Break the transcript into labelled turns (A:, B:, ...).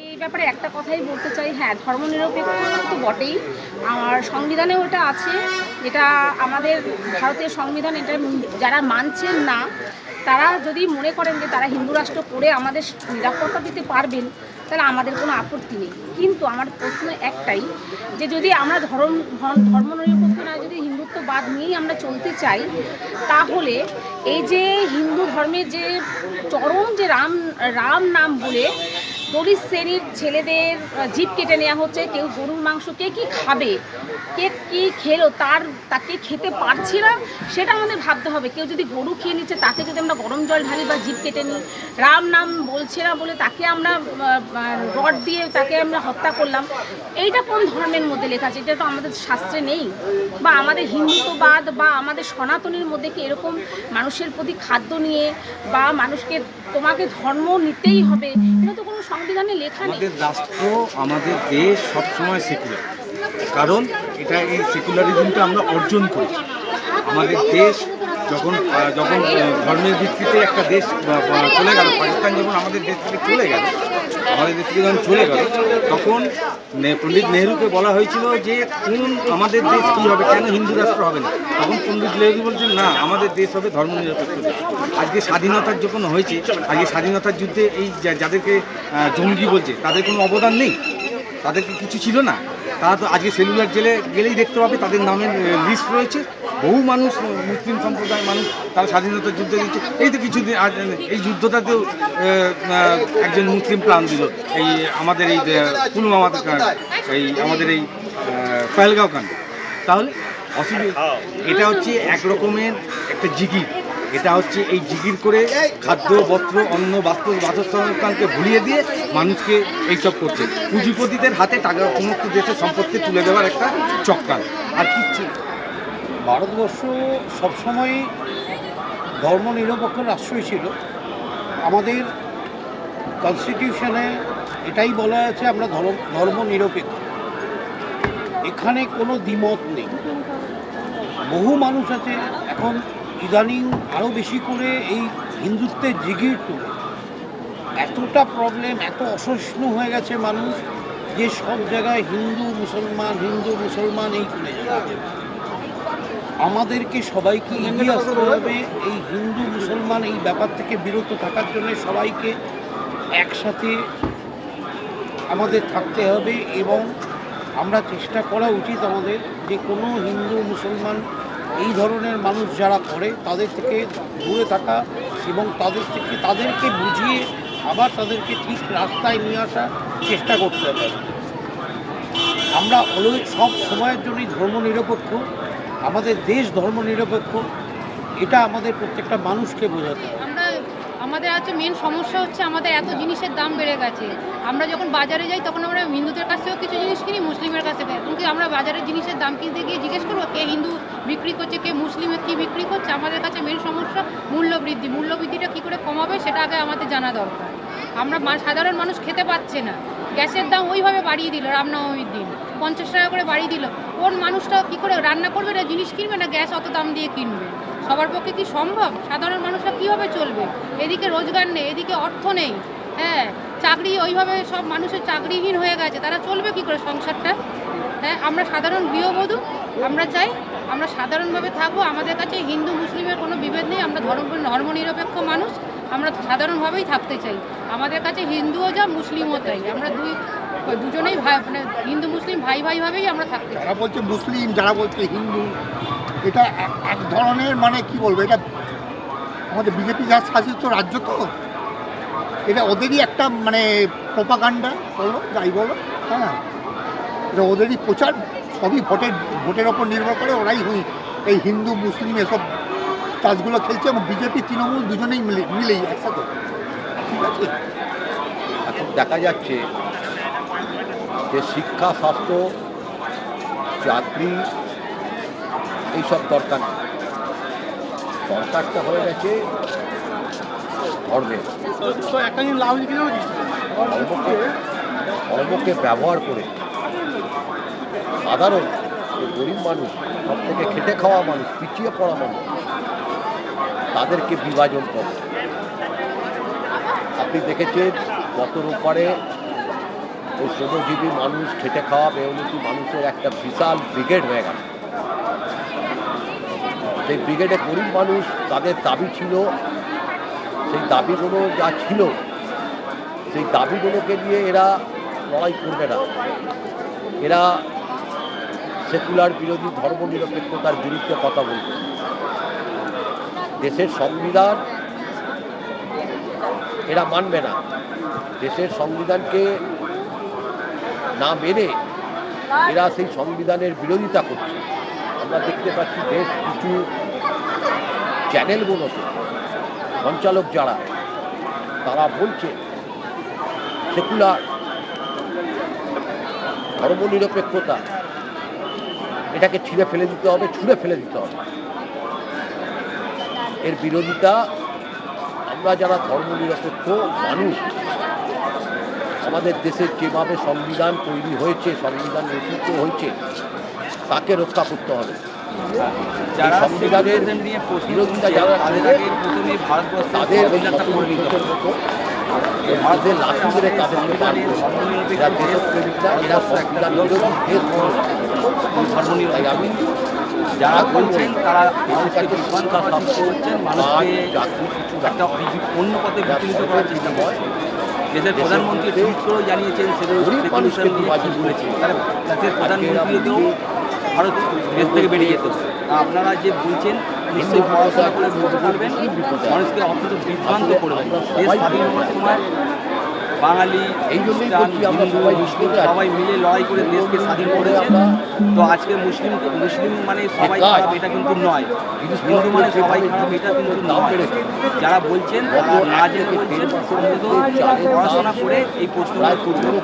A: এই ব্যাপারে একটা কথাই বলতে চাই। হ্যাঁ ধর্মনিরপেক্ষ তো বটেই। আর সংবিধানেও এটা আছে। এটা আমাদের ভারতীয় সংবিধান এটা যারা মানছেন না, তারা যদি মনে করেন যে তারা হিন্দু রাষ্ট্র করে আমাদের নিরাপত্তা দিতে পারবেন, তাহলে আমাদের কোনো আপত্তি নেই। কিন্তু আমার প্রশ্ন একটাই, যে যদি আমরা ধর্ম, ধর্ম- ধর্মনিরপেক্ষ না যদি হিন্দুত্ববাদ নিয়েই আমরা চলতে চাই, তাহলে এই যে হিন্দু ধর্মের যে চরম যে রাম রাম নাম বলে দলিত শ্রেণির ছেলেদের জিভ কেটে নেওয়া হচ্ছে। কেউ গরুর মাংস কে কী খাবে? কে কি খেলো, তার, তাকে খেতে পারছে না, সেটা আমাদের ভাবতে হবে। কেউ যদি গরু খেয়ে নিচ্ছে, তাকে যদি আমরা গরম জল ঢালি বা জিভ কেটে নিই, রাম নাম বলছে না বলে তাকে আমরা রড দিয়ে তাকে আমরা হত্যা করলাম, এইটা কোন ধর্মের মধ্যে লেখা আছে? এটা তো আমাদের শাস্ত্রে নেই। বা আমাদের হিন্দুত্ববাদ বা আমাদের সনাতনীর মধ্যে কি এরকম মানুষের প্রতি খাদ্য নিয়ে বা মানুষকে, তোমাকে ধর্ম নিতেই হবে? এটা তো কোনো সংবিধানে লেখা নেই।
B: আমাদের রাষ্ট্র, আমাদের দেশ সবসময় সেকুলার। কারণ এটা এই সেকুলারিজমটা আমরা অর্জন করি আমাদের দেশ যখন যখন ধর্মের ভিত্তিতে একটা দেশ চলে গেল, পাকিস্তান যখন আমাদের দেশ থেকে চলে গেল, আমাদের দেশ থেকে যখন চলে গেল, তখন পণ্ডিত নেহরুকে বলা হয়েছিল যে কোন আমাদের দেশ কী হবে? কেন হিন্দু রাষ্ট্র হবে না? তখন পণ্ডিত নেহরু বলছেন, না, আমাদের দেশ হবে ধর্মনিরপেক্ষ দেশ। আজকে স্বাধীনতার যখন হয়েছে, আজকে স্বাধীনতার যুদ্ধে এই যাদেরকে জঙ্গি বলছে, তাদের কোনো অবদান নেই? তাদেরকে কিছু ছিল না? তারা তো আজকে সেলুলার জেলে গেলেই দেখতে পাবে তাদের নামের লিস্ট রয়েছে। বহু মানুষ মুসলিম সম্প্রদায়ের মানুষ তারা স্বাধীনতার যুদ্ধে দিচ্ছে এই তো কিছুদিন এই যুদ্ধটাতেও একজন মুসলিম প্রাণ দিল। এই আমাদের এই পুলওয়ামাতে কা- এই আমাদের এই পহেলগাঁও কাণ্ড। তাহলে অসুবিধা এটা হচ্ছে এক রকমের একটা জিগির। এটা হচ্ছে এই জিগির করে খাদ্য, বস্ত্র, অন্ন বাস্তব বাসস্থানকে ভুলিয়ে দিয়ে মানুষকে এইসব করছে। পুঁজিপতিদের হাতে টাকা, সমস্ত দেশের সম্পত্তি তুলে দেওয়ার একটা চক্রান্ত আর কিচ্ছু।
C: ভারতবর্ষ সবসময় ধর্মনিরপেক্ষ রাষ্ট্রই ছিল। আমাদের কনস্টিটিউশনে এটাই বলা আছে, আমরা ধর্ম, ধর্মনিরপেক্ষ। এখানে কোনো দ্বিমত নেই। বহু মানুষ আছে, এখন ইদানিং আরও বেশি করে এই হিন্দুত্বের জিগির তুলে। এতটা প্রবলেম এত অসহিষ্ণু হয়ে গেছে মানুষ যে সব জায়গায় হিন্দু, মুসলমান হিন্দু, মুসলমান এই করে আমাদেরকে সবাইকে এগিয়ে আসতে হবে, এই হিন্দু, মুসলমান এই ব্যাপার থেকে বিরত থাকার জন্য সবাইকে একসাথে আমাদের থাকতে হবে এবং আমরা চেষ্টা করা উচিত আমাদের যে কোনো হিন্দু, মুসলমান এই ধরনের মানুষ যারা করে তাদের থেকে দূরে থাকা এবং তাদের থেকে, তাদেরকে বুঝিয়ে আবার তাদেরকে ঠিক রাস্তায় নিয়ে আসার চেষ্টা করতে হবে। আমরা অলওয়েজ সব সময়ের জন্যই ধর্মনিরপেক্ষ আমাদের দেশ ধর্মনিরপেক্ষ এটা আমাদের প্রত্যেকটা মানুষকে বোঝাতে হবে।
D: আমাদের আছে মেন সমস্যা হচ্ছে আমাদের এত জিনিসের দাম বেড়ে গেছে। আমরা যখন বাজারে যাই তখন আমরা হিন্দুদের কাছ থেকেও কিছু জিনিস কিনি, মুসলিমের কাছ থেকে। কিন্তু আমরা বাজারের জিনিসের দাম কিনতে গিয়ে জিজ্ঞেস করব, কে হিন্দু বিক্রি করছে, কে মুসলিমে, কী বিক্রি করছে? আমাদের কাছে মেন সমস্যা মূল্য বৃদ্ধি মূল্য বৃদ্ধিটা কী করে কমাবে সেটা আগে আমাদের জানা দরকার। আমরা সাধারণ মানুষ খেতে পাচ্ছে না। গ্যাসের দাম ওইভাবে বাড়িয়ে দিল রামনবমীর দিন। পঞ্চাশ টাকা করে বাড়িয়ে দিল। কোন মানুষটা কী করে রান্না করবে না, জিনিস কিনবে না, গ্যাস অত দাম দিয়ে কিনবে। সবার পক্ষে কি সম্ভব? সাধারণ মানুষরা কীভাবে চলবে? এদিকে রোজগার নেই, এদিকে অর্থ নেই। হ্যাঁ চাকরি, ওইভাবে সব মানুষের চাকরিহীন হয়ে গেছে। তারা চলবে কি করে সংসারটা? হ্যাঁ আমরা সাধারণ গৃহবধূ, আমরা চাই আমরা সাধারণভাবে থাকব। আমাদের কাছে হিন্দু, মুসলিমের কোনো বিভেদ নেই। আমরা ধর্ম, ধর্মনিরপেক্ষ মানুষ। আমরা সাধারণভাবেই থাকতে চাই। আমাদের কাছে হিন্দুও যা, মুসলিমও তাই। আমরা দুই, দুজনেই ভাই মানে হিন্দু, মুসলিম ভাই ভাইভাবেই আমরা থাকতে চাই।
E: যারা বলছে মুসলিম, যারা বলছে হিন্দু, এটা এক- ধরনের মানে কি বলব, এটা আমাদের বিজেপি যা শাসিত রাজ্য তো, এটা ওদেরই একটা মানে প্রোপাগান্ডা বলো, যাই বলো হ্যাঁ। এটা ওদেরই প্রচার, সবই ভোটের ভোটের ওপর নির্ভর করে ওরাই এই হিন্দু, মুসলিম এসব কাজগুলো খেলছে এবং বিজেপি তৃণমূল দুজনেই মিলে মিলেই একসাথে। ঠিক আছে?
F: এখন দেখা যাচ্ছে যে শিক্ষা স্বাস্থ্য চাকরি এইসব দরকার নেই। দরকারটা হয়ে গেছে ধর্মের। ধর্মকে ধর্মকে ব্যবহার করে সাধারণ গরিব মানুষ সব থেকে খেটে খাওয়া মানুষ পিছিয়ে পড়া মানুষ তাদেরকে বিভাজন করে। আপনি দেখেছেন গত রোববারে ওই শ্রমজীবী মানুষ খেটে খাওয়া মেয়নীতি মানুষের একটা বিশাল ব্রিগেড হয়ে গেল। সেই ব্রিগেডে গরিব মানুষ তাদের দাবি ছিল, সেই দাবিগুলো যা ছিল, সেই দাবিগুলোকে নিয়ে এরা লড়াই করবে না। এরা সেকুলার বিরোধী ধর্মনিরপেক্ষতার বিরুদ্ধে কথা বলবে। দেশের সংবিধান এরা মানবে না। দেশের সংবিধানকে না মেনে এরা সেই সংবিধানের বিরোধিতা করছে। আমরা দেখতে পাচ্ছি বেশ কিছু চ্যানেলগুলোতে সঞ্চালক যারা, তারা বলছে, সেকুলার, ধর্মনিরপেক্ষতা, এটাকে ছিঁড়ে ফেলে দিতে হবে, ছুঁড়ে ফেলে দিতে হবে। এর বিরোধিতা আমরা যারা ধর্ম ধর্মনিরপেক্ষ মানুষ আমাদের দেশের যেভাবে সংবিধান তৈরি হয়েছে সংবিধান রচিত হয়েছে তাকে রক্ষা করতে হবে।
B: যারা
F: সংবিধানের
B: সেকুলারিজম
F: বিরোধিতা যারা
B: তাদের
F: তাদের ভারতের লাঠি মেরে তাদেরকে এরা দেশপ্রেমিকরা এরা সংবিধান বিরোধী দেশ। বিরোধী। আমি
B: যারা বলছেন তারা মানুষকে বিভ্রান্ত চেষ্টা করছেন মানুষকে। একটা অন্য পথে বিচলিত করার চেষ্টা করছে দেশের প্রধানমন্ত্রী টুইট করেও জানিয়েছেন সেগুলো বলেছেন। তাহলে দেশের প্রধানমন্ত্রীকেও ভারত দেশ থেকে বেরিয়ে যেত আপনারা যে বলছেন নিশ্চয়ই পড়াশোনা করে বুঝতে পারবেন মানুষকে অত্যন্ত বিভ্রান্ত করবেন দেশ স্বাধীন হওয়ার সময় বাঙালি
F: এই জন্যই আমরা সবাই
B: সবাই মিলে লড়াই করে দেশকে স্বাধীন করেছে। তো আজকে মুসলিম মুসলিম মানে সবাই। খারাপ এটা কিন্তু নয়। হিন্দু মানে সবাই খারাপ এটা কিন্তু নয়। যারা বলছেন তারা না যে পড়াশোনা করে এই প্রশ্নগুলো